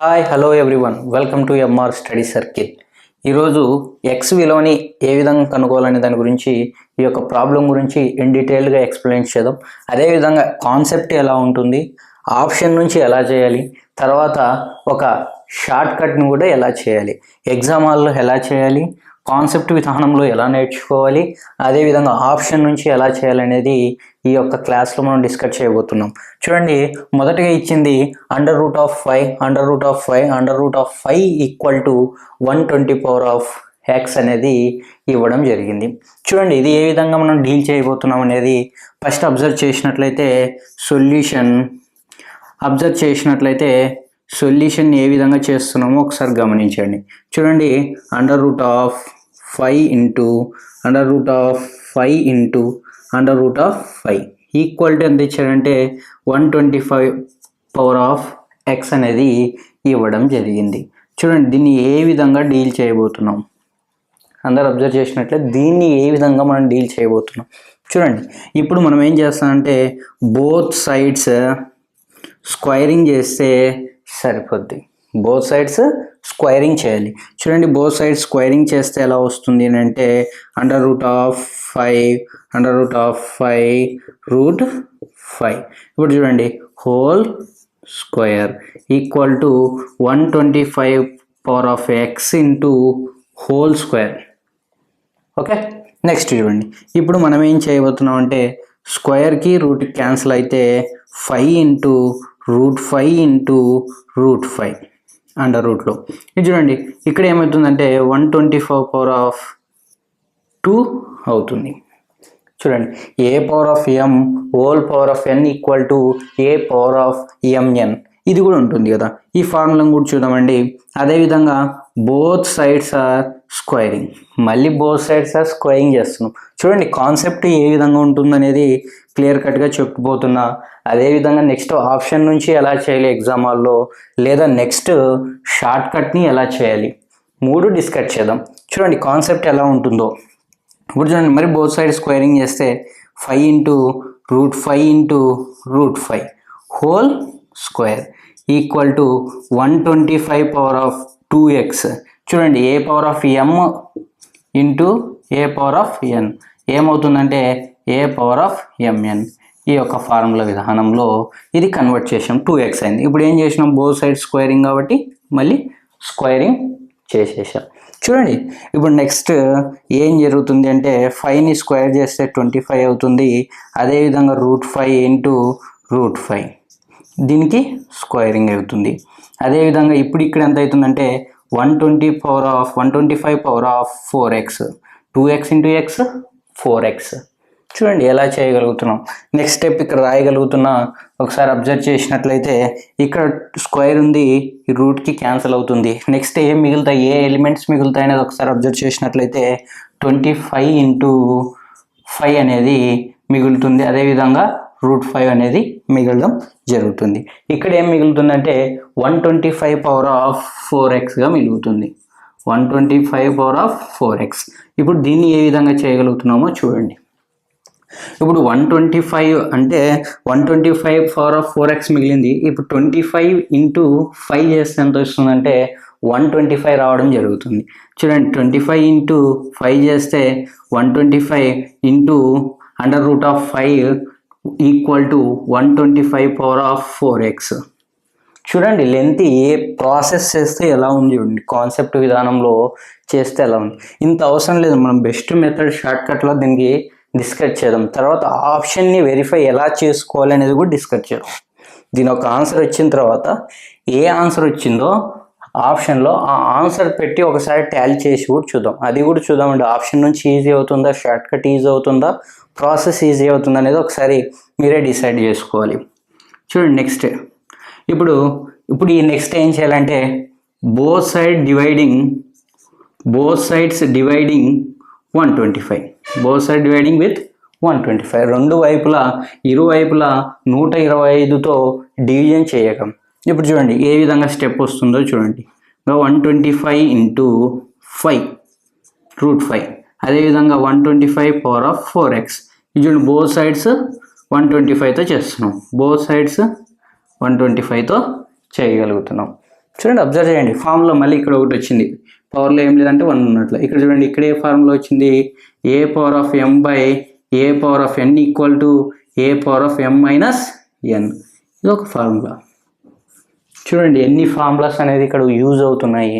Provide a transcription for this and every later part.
Hi hello everyone welcome to M R study circle ఈరోజు X విలువని ఏ విధంగా కనుగోవాలనే దాని గురించి ఈ యొక్క ప్రాబ్లం గురించి ఇన్ డీటెయిల్గా ఎక్స్ప్లెయిన్ చేద్దాం. అదేవిధంగా కాన్సెప్ట్ ఎలా ఉంటుంది ఆప్షన్ నుంచి ఎలా చేయాలి తర్వాత ఒక షార్ట్ కట్ని కూడా ఎలా చేయాలి ఎగ్జామ్ హాల్లో ఎలా చేయాలి కాన్సెప్ట్ విధానంలో ఎలా నేర్చుకోవాలి అదేవిధంగా ఆప్షన్ నుంచి ఎలా చేయాలనేది ఈ యొక్క క్లాస్లో మనం డిస్కస్ చేయబోతున్నాం. చూడండి మొదటగా ఇచ్చింది under root of five under root of five under root of five equal to one twenty power of X అనేది ఇవ్వడం జరిగింది. చూడండి ఇది ఏ విధంగా మనం డీల్ చేయబోతున్నాం అనేది ఫస్ట్ అబ్జర్వ్ చేసినట్లయితే సొల్యూషన్ అబ్జర్వ్ చేసినట్లయితే సొల్యూషన్ ఏ విధంగా చేస్తున్నామో ఒకసారి గమనించండి. చూడండి under root of five into under root of five into under root of five equal to ఎంత ఇచ్చారంటే one twenty five power of X అనేది ఇవ్వడం జరిగింది. చూడండి దీన్ని ఏ విధంగా డీల్ చేయబోతున్నాం? అందరు అబ్జర్వ్ చేసినట్లే దీన్ని ఏ విధంగా మనం డీల్ చేయబోతున్నాం? చూడండి ఇప్పుడు మనం ఏం చేస్తామంటే బోత్ సైడ్స్ స్క్వైరింగ్ చేస్తే సరిపోద్ది. బోత్ సైడ్స్ స్క్వైరింగ్ చేయాలి. చూడండి బోత్ సైడ్స్ స్క్వైరింగ్ చేస్తే ఎలా వస్తుంది అంటే under root of five under root of five root five ఇప్పుడు చూడండి whole square equal to one twenty five power of x into whole square okay next చూడండి. ఇప్పుడు మనం ఏం చేయబోతున్నాం అంటే స్క్వేర్కి రూట్ క్యాన్సిల్ అయితే five into root five into root five under రూట్లో. ఇది చూడండి ఇక్కడ ఏమవుతుందంటే one twenty four power of two అవుతుంది. చూడండి a power of m whole power of n equal to a power of m n ఇది కూడా ఉంటుంది కదా. ఈ ఫార్ములను కూడా చూద్దామండి. అదేవిధంగా బోత్ సైడ్స్ ఆర్ స్క్వైరింగ్. మళ్ళీ బోత్ సైడ్స్ ఆర్ స్క్వైరింగ్ చేస్తున్నాం. చూడండి కాన్సెప్ట్ ఏ విధంగా ఉంటుందనేది క్లియర్ కట్గా చెప్పుకుపోతున్నా అదేవిధంగా నెక్స్ట్ ఆప్షన్ నుంచి ఎలా చేయాలి ఎగ్జామ్ హాల్లో? లేదా నెక్స్ట్ షార్ట్ కట్ని ఎలా చేయాలి? మూడు డిస్కస్ చేద్దాం. చూడండి కాన్సెప్ట్ ఎలా ఉంటుందో. ఇప్పుడు చూడండి మరి బోత్ సైడ్ స్క్వేరింగ్ చేస్తే five into root five into root five whole square equal to one twenty five power of two X చూడండి A power of M into A power of N ఏమవుతుందంటే ఏ power of MN ఈ యొక్క formula విధానంలో ఇది convert చేసాం two X అయింది. ఇప్పుడు ఏం చేసినాం? బోత్ సైడ్ స్క్వేరింగ్ కాబట్టి మళ్ళీ స్క్వేరింగ్ చేసేసాం. చూడండి ఇప్పుడు నెక్స్ట్ ఏం జరుగుతుంది అంటే ఫైవ్ని స్క్వేర్ చేస్తే ట్వంటీ ఫైవ్ అవుతుంది అదేవిధంగా root five into root five దీనికి స్క్వేరింగ్ అవుతుంది. అదేవిధంగా ఇప్పుడు ఇక్కడ ఎంత అవుతుందంటే one twenty power of one twenty five power of four X two X into X four X చూడండి ఎలా చేయగలుగుతున్నాం. నెక్స్ట్ స్టెప్ ఇక్కడ రాయగలుగుతున్నా. ఒకసారి అబ్జర్వ్ చేసినట్లయితే ఇక్కడ స్క్వేర్ ఉంది ఈ రూట్కి క్యాన్సిల్ అవుతుంది. నెక్స్ట్ ఏం మిగులుతాయి? ఏ ఎలిమెంట్స్ మిగులుతాయి అనేది ఒకసారి అబ్జర్వ్ చేసినట్లయితే ట్వంటీ ఫైవ్ ఇంటూ ఫైవ్ అనేది మిగులుతుంది. అదేవిధంగా రూట్ ఫైవ్ అనేది మిగలడం జరుగుతుంది. ఇక్కడ ఏం మిగులుతుందంటే one twenty five power of four ఎక్స్గా మిగులుతుంది. One twenty five power of four X ఇప్పుడు దీన్ని ఏ విధంగా చేయగలుగుతున్నామో చూడండి. ఇప్పుడు వన్ ట్వంటీ ఫైవ్ అంటే one twenty five power of four X మిగిలింది. ఇప్పుడు ట్వంటీ ఫైవ్ ఇంటూ ఫైవ్ చేస్తే ఎంత వస్తుందంటే వన్ ట్వంటీ ఫైవ్ రావడం జరుగుతుంది. చూడండి ట్వంటీ ఫైవ్ ఇంటూ ఫైవ్ చేస్తే one twenty five into under root of five equal to one twenty five power of four X చూడండి లెంత్ ఏ ప్రాసెస్ చేస్తే ఎలా ఉంది చూడండి. కాన్సెప్ట్ విధానంలో చేస్తే ఎలా ఉంది. ఇంత అవసరం లేదు మనం బెస్ట్ మెథడ్ షార్ట్ కట్లో దీనికి డిస్కస్ చేద్దాం. తర్వాత ఆప్షన్ని వెరిఫై ఎలా చేసుకోవాలి అనేది కూడా డిస్కస్ చేద్దాం. దీని ఒక ఆన్సర్ వచ్చిన తర్వాత ఏ ఆన్సర్ వచ్చిందో ఆప్షన్లో ఆ ఆన్సర్ పెట్టి ఒకసారి టాలీ చేసి కూడా చూద్దాం. అది కూడా చూద్దామండి. ఆప్షన్ నుంచి ఈజీ అవుతుందా? షార్ట్ కట్ ఈజీ అవుతుందా? ప్రాసెస్ ఈజీ అవుతుందా అనేది ఒకసారి మీరే డిసైడ్ చేసుకోవాలి. చూడండి నెక్స్ట్. ఇప్పుడు ఇప్పుడు ఈ నెక్స్ట్ ఏం చేయాలంటే both side dividing both sides dividing one twenty five both side dividing with one twenty five రెండు వైపులా ఇరువైపులా నూట ఇరవై ఐదుతో డివిజన్ చేయకం. ఇప్పుడు చూడండి ఏ విధంగా స్టెప్ వస్తుందో చూడండి. One twenty five into five root five అదేవిధంగా one twenty five power of four x ఇది చూడండి బోత్ సైడ్స్ వన్ ట్వంటీ ఫైవ్తో చేస్తున్నాం. బోత్ సైడ్స్ వన్ ట్వంటీ ఫైవ్తో చేయగలుగుతున్నాం. చూడండి అబ్జర్వ్ చేయండి. ఫార్ములా మళ్ళీ ఇక్కడ ఒకటి వచ్చింది. పవర్లో ఏం లేదంటే వన్ ఉన్నట్లు. ఇక్కడ చూడండి ఇక్కడ ఏ ఫార్ములా వచ్చింది. A power of M by A power of N equal to A power of M minus N ఇది ఒక ఫార్ములా చూడండి ఎన్ని ఫార్ములాస్ అనేది ఇక్కడ యూజ్ అవుతున్నాయి.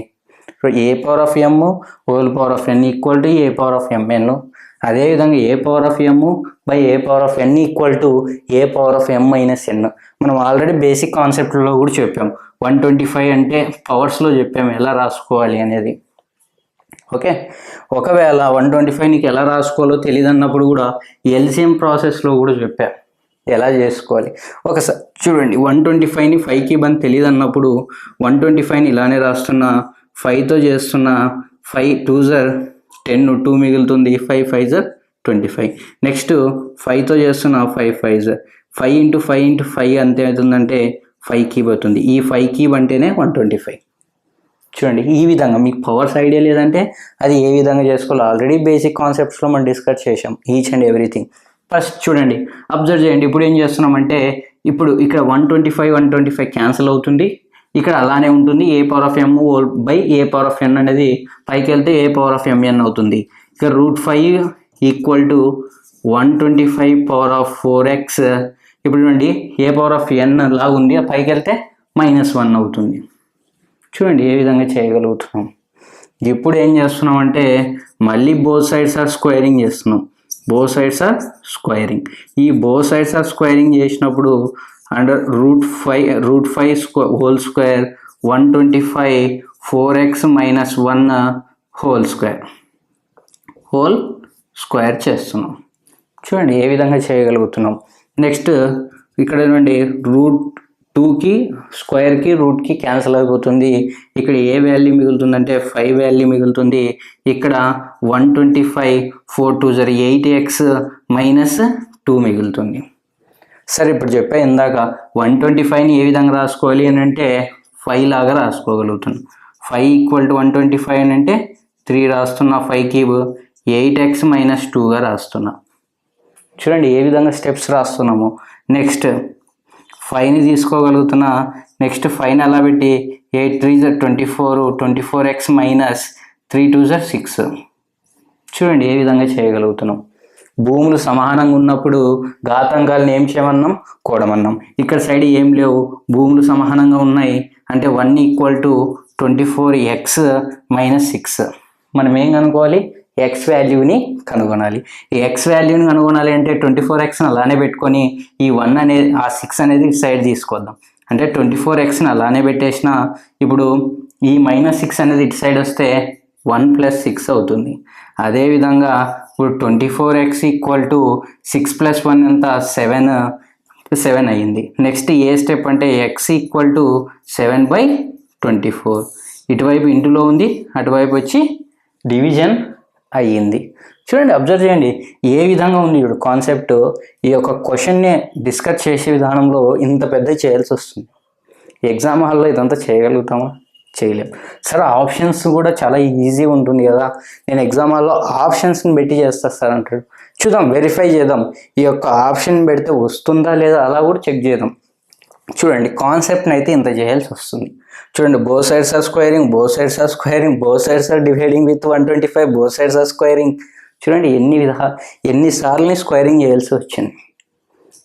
A power of m whole power of n equal to a power of m n అదేవిధంగా a power of m by a power of n equal to a power of m minus n మనం already basic కాన్సెప్ట్లో కూడా చెప్పాం. One twenty five అంటే పవర్స్లో చెప్పాము ఎలా రాసుకోవాలి అనేది. ఓకే? ఒకవేళ వన్ ట్వంటీ ఫైవ్ నీకు ఎలా రాసుకోవాలో తెలియదు అన్నప్పుడు కూడా ఎల్సిఎం ప్రాసెస్లో కూడా చెప్పా. ఎలా చేసుకోవాలి? ఒకసారి చూడండి వన్ ట్వంటీ ఫైవ్ని ఫైవ్కి బంద్ తెలియదు అన్నప్పుడు వన్ ట్వంటీ ఫైవ్ని ఇలానే రాస్తున్నా ఫైవ్తో చేస్తున్న ఫైవ్ టూ జర్ టెన్ టూ మిగులుతుంది ఫైవ్ ఫైవ్ జర్ ట్వంటీ ఫైవ్. నెక్స్ట్ ఫైవ్తో చేస్తున్న five five జర్. Five into five into five అంతే అవుతుందంటే ఫైవ్ కీబ్ అవుతుంది ఈ ఫైవ్ కీబ్ అంటేనే వన్ ట్వంటీ ఫైవ్. చూడండి ఈ విధంగా మీకు పవర్స్ ఐడియా లేదంటే అది ఏ విధంగా చేసుకోవాలో ఆల్రెడీ బేసిక్ కాన్సెప్ట్స్లో మనం డిస్కస్ చేసాం ఈచ్ అండ్ ఎవ్రీథింగ్. ఫస్ట్ చూడండి అబ్జర్వ్ చేయండి. ఇప్పుడు ఏం చేస్తున్నామంటే ఇప్పుడు ఇక్కడ one twenty five one twenty five cancel అవుతుంది. ఇక్కడ అలానే ఉంటుంది. A power of m by a power of n అనేది పైకి వెళ్తే a power of m n అవుతుంది. ఇక root five equal to one twenty five power of four x. ఇప్పుడు చూడండి ఏ పవర్ ఆఫ్ ఎన్ లాగా ఉంది. ఆ పైకి వెళ్తే మైనస్ వన్ అవుతుంది. చూడండి ఏ విధంగా చేయగలుగుతున్నాం. ఇప్పుడు ఏం చేస్తున్నాం అంటే మళ్ళీ బోత్ సైడ్స్ ఆర్ స్క్వేరింగ్ చేస్తున్నాం. బో సైడ్స్ ఆర్ స్క్వేరింగ్ ఈ బో సైడ్స్ ఆర్ స్క్వేరింగ్ చేసినప్పుడు under root five root five స్క్వ whole square one twenty five four x minus one whole square whole square చేస్తున్నాం. చూడండి ఏ విధంగా చేయగలుగుతున్నాం. నెక్స్ట్ ఇక్కడ నుండి రూట్ టూకి స్క్వేర్కి రూట్కి క్యాన్సిల్ అయిపోతుంది. ఇక్కడ ఏ వాల్యూ మిగులుతుందంటే ఫైవ్ వాల్యూ మిగులుతుంది. ఇక్కడ one twenty five four two జర్ eight x minus two మిగులుతుంది. సరే ఇప్పుడు చెప్పా ఇందాక వన్ ట్వంటీ ఫైవ్ని ఏ విధంగా రాసుకోవాలి అని అంటే ఫైవ్ లాగా రాసుకోగలుగుతున్నాను five equal to one twenty five అని అంటే త్రీ రాస్తున్నా five cube eight x minus టూగా రాస్తున్నా. చూడండి ఏ విధంగా స్టెప్స్ రాస్తున్నాము. నెక్స్ట్ ఫైవ్ని తీసుకోగలుగుతున్నా. నెక్స్ట్ ఫైన్ అలా పెట్టి? Eight three జర్ twenty four twenty four x minus three two జర్ six. చూడండి ఏ విధంగా చేయగలుగుతున్నాం. భూములు సమానంగా ఉన్నప్పుడు ఘాతాంకాలను ఏం చేయమన్నాం? కూడమన్నాం. ఇక్కడ సైడ్ ఏం లేవు. భూములు సమానంగా ఉన్నాయి. అంటే one equal to twenty four x minus six. మనం ఏం కనుక్కోవాలి? ఎక్స్ వాల్యూని కనుగొనాలి. ఈ ఎక్స్ వాల్యూని కనుగొనాలి అంటే ట్వంటీ ఫోర్ ఎక్స్ని అలానే పెట్టుకొని ఈ వన్ అనేది ఆ సిక్స్ అనేది సైడ్ తీసుకొద్దాం. అంటే ట్వంటీ ఫోర్ ఎక్స్ని అలానే పెట్టేసిన ఇప్పుడు ఈ మైనస్ సిక్స్ అనేది ఇటు సైడ్ వస్తే వన్ ప్లస్ సిక్స్ అవుతుంది. అదేవిధంగా ఇప్పుడు twenty four x equal to six plus one ఎంత? సెవెన్ సెవెన్ అయ్యింది. నెక్స్ట్ ఏ స్టెప్ అంటే x equal to seven by twenty four ఇటువైపు ఇంటిలో ఉంది అటువైపు వచ్చి డివిజన్ అయ్యింది. చూడండి అబ్జర్వ్ చేయండి. ఏ విధంగా ఉంది ఇప్పుడు కాన్సెప్ట్ ఈ యొక్క క్వశ్చన్నే డిస్కస్ చేసే విధానంలో ఇంత పెద్ద చేయాల్సి వస్తుంది. ఎగ్జామ్ హాల్లో ఇదంతా చేయగలుగుతామా? చేయలేం. సార్ ఆప్షన్స్ కూడా చాలా ఈజీ ఉంటుంది కదా. నేను ఎగ్జామ్ హాల్లో ఆప్షన్స్ని పెట్టి చేస్తా సార్ అంటాడు. చూద్దాం వెరిఫై చేద్దాం. ఈ యొక్క ఆప్షన్ పెడితే వస్తుందా లేదా అలా కూడా చెక్ చేద్దాం. చూడండి కాన్సెప్ట్ని అయితే ఇంత చేయాల్సి వస్తుంది. చూడండి both sides are squaring both sides are squaring both sides are dividing with one twenty five both sides are squaring చూడండి ఎన్ని విధ ఎన్నిసార్లు స్క్వేరింగ్ చేయాల్సి వచ్చింది.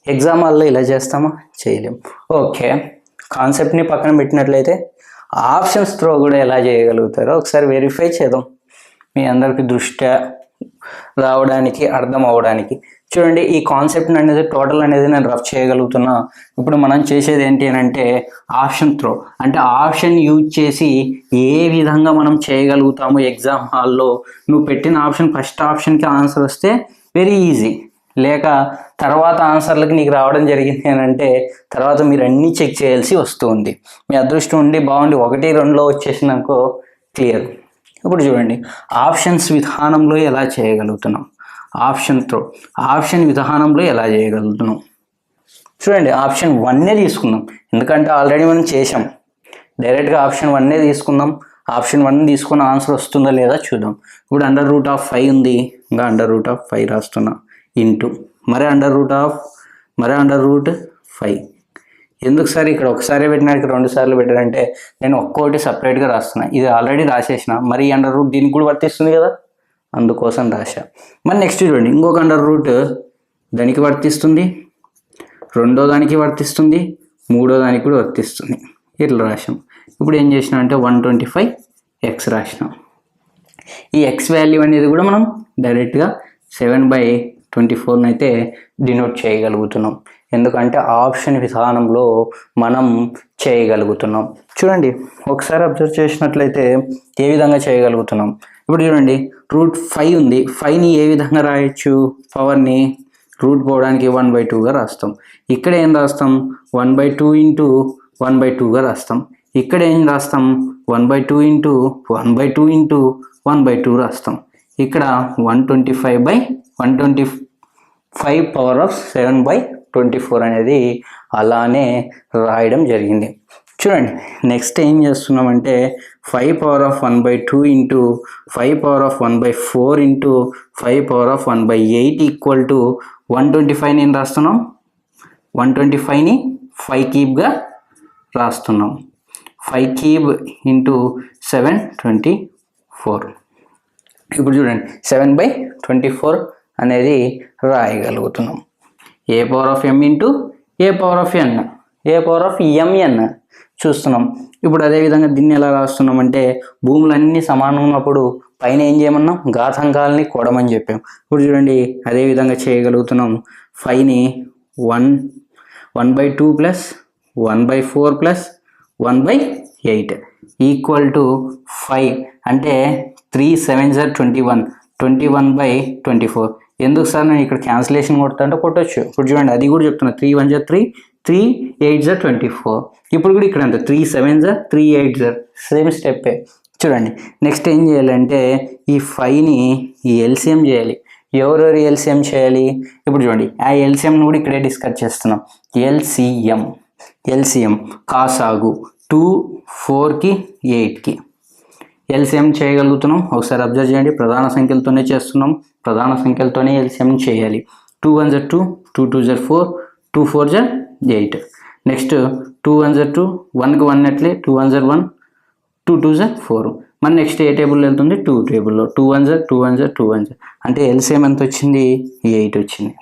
ఎగ్జామ్ హాల్లో ఇలా చేస్తామా? చేయలేం. ఓకే కాన్సెప్ట్ని పక్కన పెట్టినట్లయితే ఆప్షన్స్ త్రో కూడా ఎలా చేయగలుగుతారో ఒకసారి వెరిఫై చేద్దాం. మీ అందరికీ దృష్ట్యా రావడానికి అర్థం అవ్వడానికి. చూడండి ఈ కాన్సెప్ట్ అనేది టోటల్ అనేది నేను రఫ్ చేయగలుగుతున్నా. ఇప్పుడు మనం చేసేది ఏంటి అని అంటే ఆప్షన్ త్రో అంటే ఆప్షన్ యూజ్ చేసి ఏ విధంగా మనం చేయగలుగుతాము ఎగ్జామ్ హాల్లో నువ్వు పెట్టిన ఆప్షన్ ఫస్ట్ ఆప్షన్కి ఆన్సర్ వస్తే వెరీ ఈజీ లేక తర్వాత ఆన్సర్లకు నీకు రావడం జరిగింది అని అంటే తర్వాత మీరు అన్నీ చెక్ చేయాల్సి వస్తుంది. మీ అదృష్టం ఉండి బాగుండి ఒకటి రెండులో వచ్చేసినాకో క్లియర్ ఇప్పుడు చూడండి ఆప్షన్స్ విధానంలో ఎలా చేయగలుగుతున్నాం? Option throw. ఆప్షన్ విధానంలో ఎలా చేయగలుగుతున్నాం చూడండి ఆప్షన్ వన్నే తీసుకుందాం. ఎందుకంటే ఆల్రెడీ మనం చేసాం డైరెక్ట్గా ఆప్షన్ వన్నే తీసుకుందాం. ఆప్షన్ వన్ తీసుకున్న ఆన్సర్ వస్తుందా లేదా చూద్దాం. ఇప్పుడు అండర్ రూట్ ఆఫ్ ఫైవ్ ఉంది. ఇంకా అండర్ రూట్ ఆఫ్ ఫైవ్ రాస్తున్నా. ఇంటూ మరి అండర్ రూట్ ఆఫ్ మరి అండర్ రూట్ ఫైవ్ ఎందుకు సార్ ఇక్కడ ఒకసారి పెట్టినానికి రెండు సార్లు పెట్టారంటే నేను ఒక్కోటి సపరేట్గా రాస్తున్నా. ఇది ఆల్రెడీ రాసేసిన. మరి అండర్ రూట్ దీనికి కూడా వర్తిస్తుంది కదా? అందుకోసం రాశా. మరి నెక్స్ట్ చూడండి ఇంకొక అండర్ రూట్ దానికి వర్తిస్తుంది రెండో దానికి వర్తిస్తుంది మూడో దానికి కూడా వర్తిస్తుంది. ఇట్లా రాసాం ఇప్పుడు ఏం చేసినాం అంటే వన్ ట్వంటీ ఫైవ్ ఎక్స్ రాసినాం. ఈ ఎక్స్ వాల్యూ అనేది కూడా మనం డైరెక్ట్గా సెవెన్ బై ట్వంటీ ఫోర్ని అయితే డినోట్ చేయగలుగుతున్నాం. ఎందుకంటే ఆప్షన్ విధానంలో మనం చేయగలుగుతున్నాం. చూడండి ఒకసారి అబ్జర్వ్ చేసినట్లయితే ఏ విధంగా చేయగలుగుతున్నాం? ఇప్పుడు చూడండి రూట్ ఫైవ్ ఉంది. ఫైవ్ని ఏ విధంగా రాయొచ్చు? పవర్ని రూట్ పోవడానికి వన్ బై టూగా రాస్తాం. ఇక్కడ ఏం రాస్తాం? One by two into one by టూగా రాస్తాం. ఇక్కడ ఏం రాస్తాం? One by two into one by two into one by two రాస్తాం. ఇక్కడ one twenty five by one twenty five power of seven by twenty four అనేది అలానే రాయడం జరిగింది. చూడండి నెక్స్ట్ ఏం చేస్తున్నామంటే five power of one by two into five power of one by four into five power of one by eight equal to one twenty five నేను రాస్తున్నాం? One twenty ఫైవ్ని ఫైవ్ కీబ్గా రాస్తున్నాం. Five cube into seven twenty four ఇప్పుడు చూడండి seven by twenty four అనేది రాయగలుగుతున్నాం. A power of m into a power of n a power of m n చూస్తున్నాం. ఇప్పుడు అదేవిధంగా దీన్ని ఎలా రాస్తున్నాం అంటే భూములన్నీ సమానం ఉన్నప్పుడు పైన ఏం చేయమన్నాం? ఘాతాంకాలని కొడమని చెప్పాం. ఇప్పుడు చూడండి అదే విధంగా చేయగలుగుతున్నాం. ఫైవ్ని one one by two plus one by four plus one by eight equal to five అంటే three seven జర్ twenty one twenty one by twenty four ఎందుకు సార్ నేను ఇక్కడ క్యాన్సిలేషన్ కొడతా అంటే కొట్టొచ్చు. ఇప్పుడు చూడండి అది కూడా చెప్తున్నా. త్రీ వన్ జర్ త్రీ త్రీ ఎయిట్ జర్ ట్వంటీ ఫోర్. ఇప్పుడు కూడా ఇక్కడ అంత త్రీ సెవెన్ జర్ త్రీ ఎయిట్ జర్ సేమ్ స్టెప్పే చూడండి నెక్స్ట్ ఏం చేయాలంటే ఈ ఫైవ్ని ఈ ఎల్సిఎం చేయాలి. ఎవరెవరు ఎల్సిఎం చేయాలి? ఇప్పుడు చూడండి ఆ ఎల్సిఎంను కూడా ఇక్కడే డిస్కస్ చేస్తున్నాం. ఎల్సిఎం ఎల్సిఎం కాసాగు టూ ఫోర్కి ఎయిట్కి ఎల్సిఎం చేయగలుగుతున్నాం. ఒకసారి అబ్జర్వ్ చేయండి. ప్రధాన సంఖ్యలతోనే చేస్తున్నాం. ప్రధాన సంఖ్యలతోనే ఎల్సిఎం చేయాలి. టూ వన్ జర్ టూ టూ టూ జర్ ఫోర్ టూ ఫోర్ జర్ ఎయిట్. నెక్స్ట్ టూ వన్ జర్ టూ వన్కి వన్ అట్లే టూ వన్ జర్ వన్ టూ టూ జర్ ఫోర్ మన నెక్స్ట్ ఏ టేబుల్ వెళ్తుంది? టూ టేబుల్లో టూ వన్ జర్ టూ వన్ జర్ టూ వన్ జర్ అంటే ఎల్సిఎం ఎంత వచ్చింది? ఎయిట్ వచ్చింది.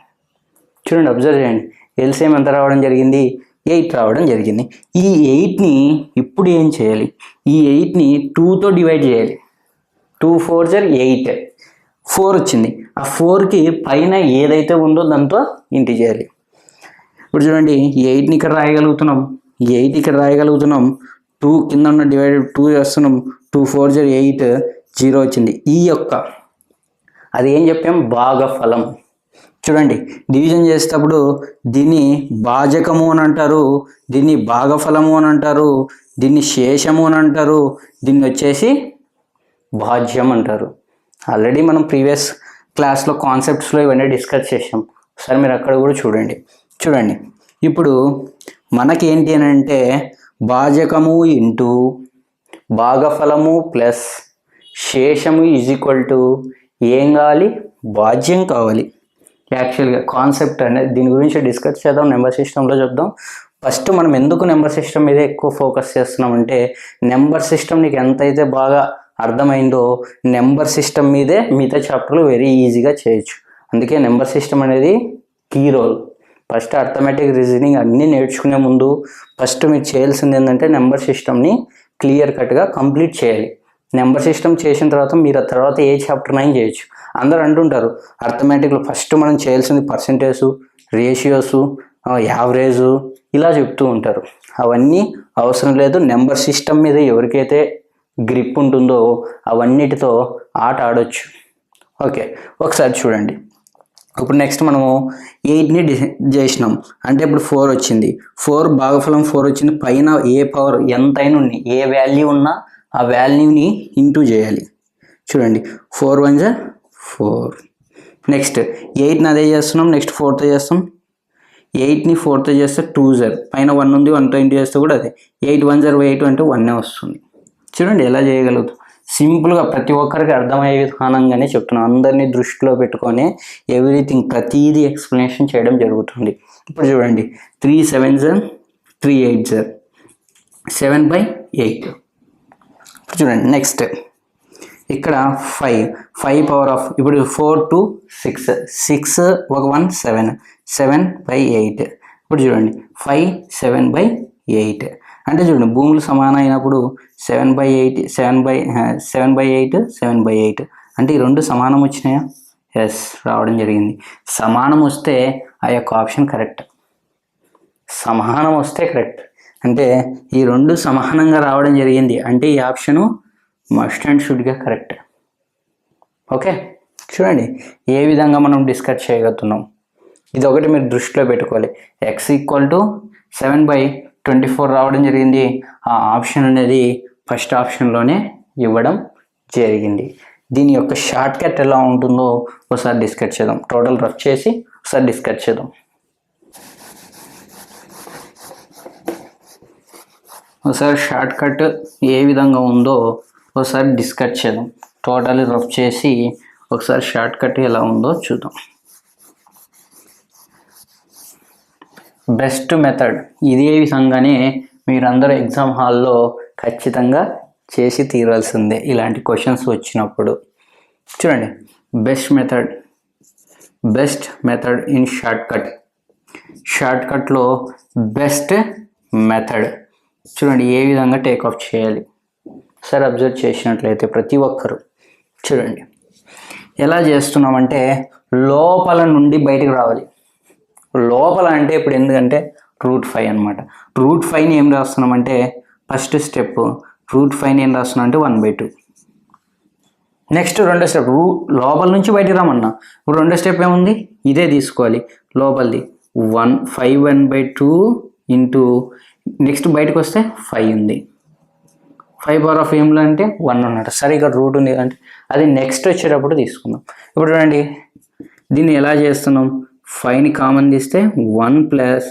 చూడండి అబ్జర్వ్ చేయండి. ఎల్సిఎం ఎంత రావడం జరిగింది? ఎయిట్ రావడం జరిగింది. ఈ ఎయిట్ని ఇప్పుడు ఏం చేయాలి? ఈ ఎయిట్ని టూతో డివైడ్ చేయాలి. టూ ఫోర్ జర్ ఎయిట్ ఫోర్ వచ్చింది. ఆ ఫోర్కి పైన ఏదైతే ఉందో దాంతో ఇంటి చేయాలి. ఇప్పుడు చూడండి ఎయిట్ని ఇక్కడ రాయగలుగుతున్నాం. ఎయిట్ ఇక్కడ రాయగలుగుతున్నాం. టూ కింద ఉన్న డివైడ్ టూ చేస్తున్నాం. Two four zero eight zero వచ్చింది. ఈ యొక్క అది ఏం చెప్పాం? భాగఫలం. చూడండి డివిజన్ చేసేటప్పుడు దీన్ని భాజకము అని అంటారు దీన్ని భాగఫలము అని అంటారు దీన్ని శేషము అని అంటారు దీన్ని వచ్చేసి భాజ్యం అంటారు. ఆల్రెడీ మనం ప్రీవియస్ క్లాస్లో కాన్సెప్ట్స్లో ఇవన్నీ డిస్కస్ చేసాం. ఒకసారి మీరు అక్కడ కూడా చూడండి. చూడండి. ఇప్పుడు మనకి ఏంటి అని అంటే భాజకము ఇంటూ భాగఫలము ప్లస్ శేషము ఈజ్ ఈక్వల్ టు ఏం కావాలి? భాజ్యం కావాలి. యాక్చువల్గా కాన్సెప్ట్ అనేది దీని గురించి డిస్కస్ చేద్దాం నెంబర్ సిస్టంలో చెప్దాం. ఫస్ట్ మనం ఎందుకు నెంబర్ సిస్టమ్ మీద ఎక్కువ ఫోకస్ చేస్తున్నామంటే నెంబర్ సిస్టమ్ నీకు ఎంతైతే బాగా అర్థమైందో నెంబర్ సిస్టమ్ మీదే మిగతా చాప్టర్లు వెరీ ఈజీగా చేయొచ్చు. అందుకే నెంబర్ సిస్టమ్ అనేది key role. First arithmetic reasoning అన్నీ నేర్చుకునే ముందు ఫస్ట్ మీరు చేయాల్సింది ఏంటంటే నెంబర్ సిస్టమ్ని క్లియర్ కట్గా కంప్లీట్ చేయాలి. నెంబర్ సిస్టమ్ చేసిన తర్వాత మీరు ఆ తర్వాత ఏ చాప్టర్ నైన్ చేయొచ్చు. అందరూ అంటుంటారు అర్థమెటిక్లో ఫస్ట్ మనం చేయాల్సింది పర్సంటేజ్ రేషియోస్ యావరేజ్ ఇలా చెప్తూ ఉంటారు. అవన్నీ అవసరం లేదు నెంబర్ సిస్టమ్ మీద ఎవరికైతే గ్రిప్ ఉంటుందో అవన్నిటితో ఆట ఆడొచ్చు. ఓకే ఒకసారి చూడండి. ఇప్పుడు నెక్స్ట్ మనము ఎయిట్ని డి చేసినాం. అంటే ఇప్పుడు ఫోర్ వచ్చింది. ఫోర్ భాగఫలం ఫోర్ వచ్చింది. పైన ఏ పవర్ ఎంతైనా ఉంది. ఏ వాల్యూ ఉన్నా ఆ వాల్యూని ఇంటూ చేయాలి. చూడండి. ఫోర్ వన్ జా ఫోర్ నెక్స్ట్ ఎయిట్ని అదే చేస్తున్నాం. నెక్స్ట్ ఫోర్తో చేస్తాం. ఎయిట్ని ఫోర్తో చేస్తే టూ జర్ పైన వన్ ఉంది వన్తో ఇంటూ చేస్తే కూడా అదే. ఎయిట్ వన్ జర్ ఎయిట్ అంటే వన్నే వస్తుంది. చూడండి ఎలా చేయగలుగుతాం. సింపుల్గా ప్రతి ఒక్కరికి అర్థమయ్యే విధానంగానే చెప్తున్నాను. అందరినీ దృష్టిలో పెట్టుకొని ఎవ్రీథింగ్ ప్రతిదీ ఎక్స్ప్లెనేషన్ చేయడం జరుగుతుంది. ఇప్పుడు చూడండి. Three seven జర్ three eight sir seven by eight. చూడండి. నెక్స్ట్. ఇక్కడ ఫైవ్. ఫైవ్ పవర్ ఆఫ్ ఇప్పుడు ఫోర్ టు సిక్స్. సిక్స్ ఒక one seven. Seven by eight. ఇప్పుడు చూడండి. Five seven by eight. అంటే చూడండి భూములు సమానం అయినప్పుడు seven by eight seven by seven by eight seven by eight అంటే ఈ రెండు సమానం వచ్చినాయా? ఎస్ రావడం జరిగింది. సమానం వస్తే ఆ యొక్క ఆప్షన్ కరెక్ట్ సమానం వస్తే కరెక్ట్ అంటే ఈ రెండు సమానంగా రావడం జరిగింది. అంటే ఈ ఆప్షను మస్ట్ అండ్ షుడ్గా కరెక్ట్ ఓకే? చూడండి ఏ విధంగా మనం డిస్కస్ చేయగలుగుతున్నాం? ఇది ఒకటి మీరు దృష్టిలో పెట్టుకోవాలి. X equal to seven by twenty four రావడం జరిగింది. ఆ ఆప్షన్ అనేది ఫస్ట్ ఆప్షన్లోనే ఇవ్వడం జరిగింది. దీని యొక్క షార్ట్ కట్ ఎలా ఉంటుందో ఒకసారి డిస్కస్ చేద్దాం. టోటల్ రఫ్ చేసి ఒకసారి డిస్కస్ చేద్దాం. ఒకసారి షార్ట్ కట్ ఏ విధంగా ఉందో ఒకసారి డిస్కస్ చేద్దాం. టోటల్ రఫ్ చేసి ఒకసారి షార్ట్ కట్ ఎలా ఉందో చూద్దాం. Best method. ఇదే విధంగానే మీరందరూ ఎగ్జామ్ హాల్లో ఖచ్చితంగా చేసి తీరాల్సిందే ఇలాంటి క్వశ్చన్స్ వచ్చినప్పుడు. చూడండి best method. Best method in short cut short కట్లో బెస్ట్ మెథడ్. చూడండి ఏ విధంగా టేక్ ఆఫ్ చేయాలి. సరే అబ్జర్వ్ చేసినట్లయితే ప్రతి ఒక్కరు. చూడండి ఎలా చేస్తున్నామంటే లోపల నుండి బయటకు రావాలి. లోపల అంటే ఇప్పుడు ఎందుకంటే రూట్ ఫైవ్ అనమాట రూట్ ఫైవ్ని ఏం రాస్తున్నామంటే ఫస్ట్ స్టెప్ రూట్ ఫైవ్ని ఏం రాస్తున్నాం అంటే వన్ బై టూ. నెక్స్ట్ రెండో స్టెప్ రూ లోపల నుంచి బయటికి రామన్నా ఇప్పుడు రెండో స్టెప్ ఏముంది? ఇదే తీసుకోవాలి. లోపలిది one five one by two into next బయటకు వస్తే ఫైవ్ ఉంది. ఫైవ్ పవర్ ఆఫ్ ఏంలో అంటే వన్ అన్నమాట. సరే ఇక్కడ రూట్ ఉంది అంటే అది నెక్స్ట్ వచ్చేటప్పుడు తీసుకుందాం. ఇప్పుడు చూడండి దీన్ని ఎలా చేస్తున్నాం? ఫైవ్ని కామన్ తీస్తే వన్ ప్లస్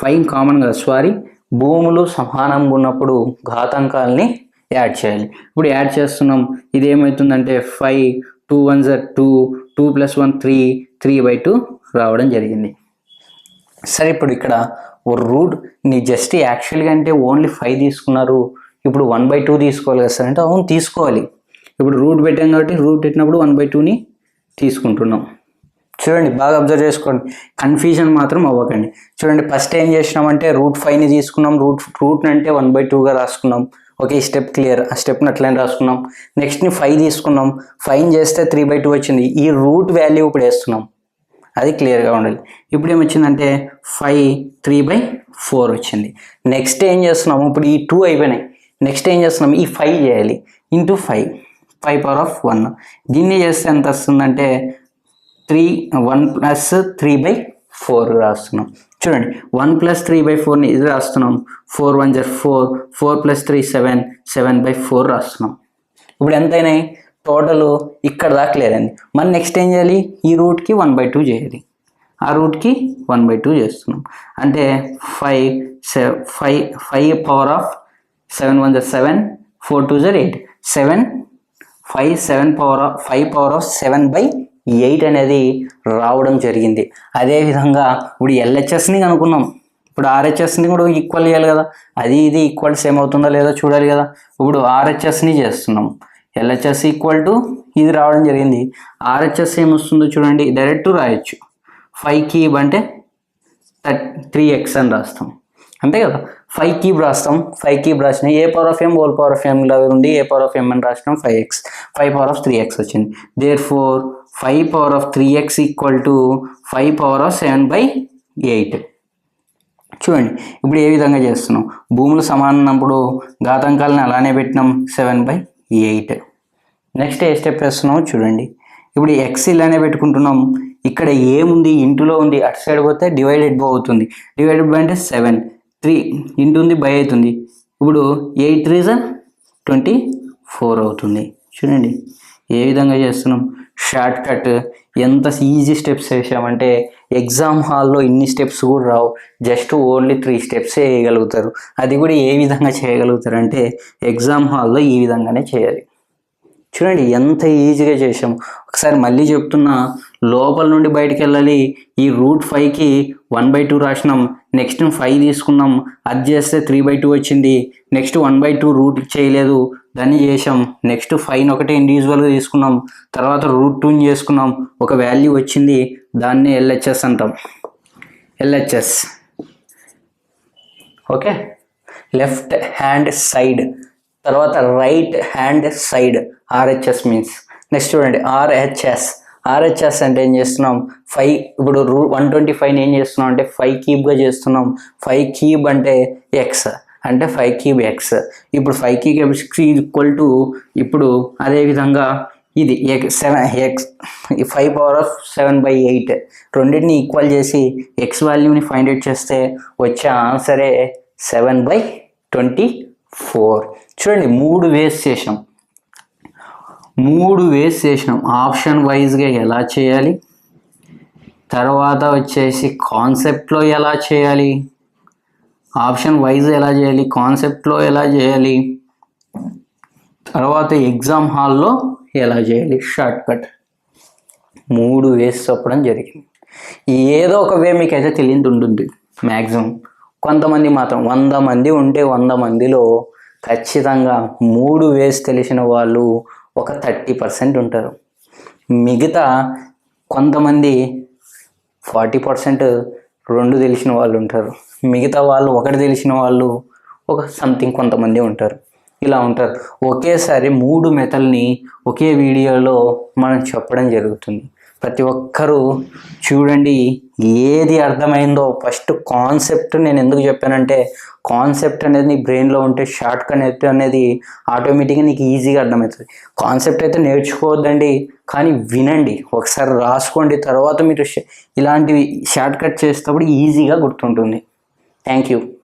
ఫైవ్ కామన్ కదా. సారీ భూములు సమానంగా ఉన్నప్పుడు ఘాతాంకాలని యాడ్ చేయాలి. ఇప్పుడు యాడ్ చేస్తున్నాం ఇది ఏమవుతుందంటే five two one జర్ two two plus one three three by two రావడం జరిగింది. సరే ఇప్పుడు ఇక్కడ రూట్ నీ జస్ట్ యాక్చువల్గా అంటే ఓన్లీ ఫైవ్ తీసుకున్నారు. ఇప్పుడు వన్ బై టూ తీసుకోవాలి కదా సార్ అంటే అవును తీసుకోవాలి. ఇప్పుడు రూట్ పెట్టాం కాబట్టి రూట్ పెట్టినప్పుడు వన్ బై టూని తీసుకుంటున్నాం. చూడండి బాగా అబ్జర్వ్ చేసుకోండి. కన్ఫ్యూజన్ మాత్రం అవ్వకండి. చూడండి ఫస్ట్ ఏం చేసినామంటే రూట్ ఫైవ్ని తీసుకున్నాం. రూట్ రూట్ అంటే వన్ బై టూగా రాసుకున్నాం. ఓకే ఈ స్టెప్ క్లియర్ ఆ స్టెప్ని అట్లనే రాసుకున్నాం. నెక్స్ట్ని ఫైవ్ తీసుకున్నాం. ఫైవ్ చేస్తే త్రీ బై టూ వచ్చింది. ఈ రూట్ వాల్యూ ఇప్పుడు వేస్తున్నాం. అది క్లియర్గా ఉండాలి. ఇప్పుడు ఏమొచ్చిందంటే ఫైవ్ త్రీ బై ఫోర్ వచ్చింది. నెక్స్ట్ ఏం చేస్తున్నాము? ఇప్పుడు ఈ టూ అయిపోయినాయి. నెక్స్ట్ ఏం చేస్తున్నాం ఈ ఫైవ్ చేయాలి. Into five five power of one దీన్ని చేస్తే ఎంత వస్తుందంటే three one plus three by four రాస్తున్నాం. చూడండి వన్ ప్లస్ త్రీ బై ఫోర్ని ఇది రాస్తున్నాం. Four one జర్ four four plus three seven seven by four రాస్తున్నాం. ఇప్పుడు ఎంతైనాయి టోటల్ ఇక్కడ దాకా లేదండి. మరి నెక్స్ట్ ఏం చేయాలి? ఈ రూట్కి వన్ బై టూ చేయాలి. ఆ రూట్కి వన్ బై టూ చేస్తున్నాం. అంటే five seven five five power of seven one జర్ seven four two జర్ eight seven five seven power of five power of seven by eight అనేది రావడం జరిగింది. అదేవిధంగా ఇప్పుడు ఎల్హెచ్ఎస్ని కనుక్కున్నాం ఇప్పుడు ఆర్హెచ్ఎస్ని కూడా ఈక్వల్ చేయాలి కదా. అది ఇది ఈక్వల్ సేమ్ అవుతుందో లేదో చూడాలి కదా. ఇప్పుడు ఆర్హెచ్ఎస్ని చేస్తున్నాం. ఎల్హెచ్ఎస్ ఈక్వల్ టు ఇది రావడం జరిగింది. ఆర్హెచ్ఎస్ ఏమొస్తుందో చూడండి. డైరెక్ట్ రాయొచ్చు. ఫైవ్ క్యూబ్ అంటే త్రీ ఎక్స్ అని రాస్తాం. అంతే కదా. ఫైవ్ క్యూబ్ రాస్తాం. ఫైవ్ క్యూబ్ రాసిన a power of m whole power of m ఇలా ఉంది. ఏ పవర్ ఆఫ్ ఎం అని రాసినాం. Five x. Five power of three x వచ్చింది. There four five power of three x equal to five power of seven by eight చూడండి ఇప్పుడు ఏ విధంగా చేస్తున్నాం? భూములు సమానప్పుడు ఘాతాంకాలను అలానే పెట్టినాం సెవెన్ బై ఎయిట్ నెక్స్ట్ ఏ స్టెప్ వేస్తున్నాం చూడండి. ఇప్పుడు ఎక్స్ ఇలానే పెట్టుకుంటున్నాం. ఇక్కడ ఏముంది ఇంటులో ఉంది అటు సైడ్ పోతే డివైడెడ్ బై అవుతుంది. డివైడెడ్ బై అంటే సెవెన్ త్రీ ఇంటూ ఉంది బై అవుతుంది. ఇప్పుడు ఎయిట్ రీజన్ ట్వంటీ ఫోర్ అవుతుంది. చూడండి ఏ విధంగా చేస్తున్నాం? షార్ట్ కట్ ఎంత ఈజీ స్టెప్స్ వేసామంటే ఎగ్జామ్ హాల్లో ఇన్ని స్టెప్స్ కూడా రావు. జస్ట్ ఓన్లీ త్రీ స్టెప్సే వేయగలుగుతారు అది కూడా ఏ విధంగా చేయగలుగుతారు అంటే ఎగ్జామ్ హాల్లో ఈ విధంగానే చేయాలి. చూడండి ఎంత ఈజీగా చేసాము ఒకసారి మళ్ళీ చెప్తున్నా లోపల నుండి బయటికి వెళ్ళాలి. ఈ రూట్ ఫైవ్కి వన్ బై టూ రాసినాం. నెక్స్ట్ ఫైవ్ తీసుకున్నాం. అది చేస్తే త్రీ బై టూ వచ్చింది. Next one by two root చేయలేదు. దాన్ని చేసాం నెక్స్ట్ ఫైవ్ ఒకటే ఇండివిజువల్గా తీసుకున్నాం. తర్వాత రూట్ టూని చేసుకున్నాం. ఒక వాల్యూ వచ్చింది. దాన్ని ఎల్హెచ్ఎస్ అంటాం. LHS okay? Left hand side తర్వాత right hand side RHS means next చూడండి. ఆర్హెచ్ఎస్ ఆర్హెచ్ఎస్ అంటే ఏం చేస్తున్నాం? ఫైవ్ ఇప్పుడు రూ వన్ ట్వంటీ ఫైవ్ ఏం చేస్తున్నాం అంటే ఫైవ్ కీబ్గా చేస్తున్నాం. ఫైవ్ కీబ్ అంటే ఎక్స్ అంటే ఫైవ్ క్యూబ్ ఎక్స్ ఇప్పుడు five cube x equal to ఇప్పుడు అదేవిధంగా ఇది x seven x five power of seven by eight రెండింటిని ఈక్వల్ చేసి ఎక్స్ వాల్యూని ఫైండ్ అవుట్ చేస్తే వచ్చే ఆన్సరే సెవెన్ బై ట్వంటీ ఫోర్ చూడండి మూడు వేస్ చేసాం మూడు వేస్ చేసినాం. ఆప్షన్ వైజ్గా ఎలా చేయాలి? తర్వాత వచ్చేసి కాన్సెప్ట్లో ఎలా చేయాలి? ఆప్షన్ వైజ్ ఎలా చేయాలి కాన్సెప్ట్లో ఎలా చేయాలి తర్వాత ఎగ్జామ్ హాల్లో ఎలా చేయాలి షార్ట్ కట్ మూడు వేస్ చెప్పడం జరిగింది. ఏదో ఒక వే మీకైతే తెలియదు ఉంటుంది. మ్యాక్సిమం కొంతమంది మాత్రం వంద మంది ఉంటే వంద మందిలో ఖచ్చితంగా మూడు వేస్ తెలిసిన వాళ్ళు ఒక థర్టీ పర్సెంట్ ఉంటారు. మిగతా కొంతమంది ఫార్టీ పర్సెంట్ రెండు తెలిసిన వాళ్ళు ఉంటారు. మిగతా వాళ్ళు ఒకటి తెలిసిన వాళ్ళు ఒక సంథింగ్ కొంతమంది ఉంటారు. ఇలా ఉంటారు. ఒకేసారి మూడు మెథల్ని ఒకే వీడియోలో మనం చెప్పడం జరుగుతుంది. ప్రతి ఒక్కరూ చూడండి ఏది అర్థమైందో. ఫస్ట్ కాన్సెప్ట్ నేను ఎందుకు చెప్పానంటే కాన్సెప్ట్ అనేది నీ బ్రెయిన్లో ఉంటే షార్ట్ కట్ అనేది ఆటోమేటిక్గా నీకు ఈజీగా అర్థమవుతుంది. కాన్సెప్ట్ అయితే నేర్చుకోవద్దండి కానీ వినండి. ఒకసారి రాసుకోండి తర్వాత మీరు ఇలాంటివి షార్ట్ కట్ చేసేటప్పుడు ఈజీగా గుర్తుంటుంది. Thank you.